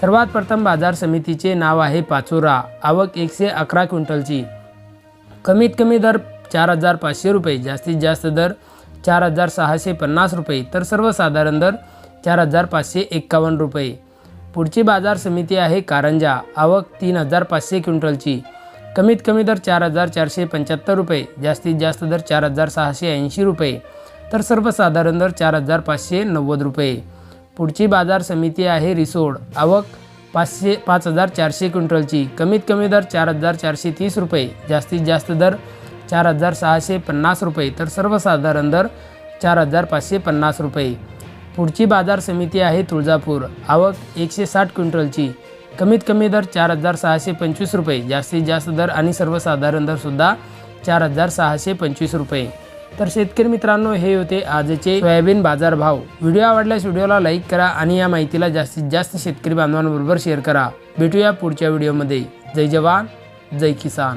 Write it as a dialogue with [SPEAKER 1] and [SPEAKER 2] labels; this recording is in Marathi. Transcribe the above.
[SPEAKER 1] सर्वात प्रथम बाजार समितीचे नाव आहे पाचोरा. आवक एकशे अकरा क्विंटलची. कमीत कमी दर चार हजार पाचशे रुपये जास्तीत जास्त दर चार हजार सहाशे पन्नास रुपये तर सर्वसाधारण दर चार हजार पाचशे एक्कावन्न रुपये. पुढची बाजार समिती आहे कारंजा. आवक तीन हजार पाचशे क्विंटलची. कमीत कमी दर चार हजार चारशे पंच्याहत्तर रुपये जास्तीत जास्त दर चार हजार सहाशे ऐंशी रुपये तर सर्वसाधारण दर चार हजार पाचशे नव्वद रुपये. पुढची बाजार समिती आहे रिसोड. आवक पाचशे पाच हजार चारशे क्विंटलची. कमीत कमी दर चार हजार चारशे तीस रुपये. जास्तीत जास्त दर चार हजार सहाशे पन्नास रुपये. तर सर्वसाधारण दर चार हजार पाचशे पन्नास रुपये. पुढची बाजार समिती आहे तुळजापूर. आवक एकशे साठ क्विंटलची. कमीत कमी दर चार हजार सहाशे पंचवीस रुपये. जास्तीत जास्त दर आणि सर्वसाधारण दरसुद्धा चार हजार सहाशे पंचवीस रुपये. तर शेतकरी मित्रांनो हे होते आजचे सोयाबीन बाजार भाव. व्हिडिओ आवडल्यास व्हिडिओला लाईक करा आणि या माहितीला जास्तीत जास्त शेतकरी बांधवांबरोबर शेअर करा. भेटूया पुढच्या व्हिडिओमध्ये. जय जवान जय किसान.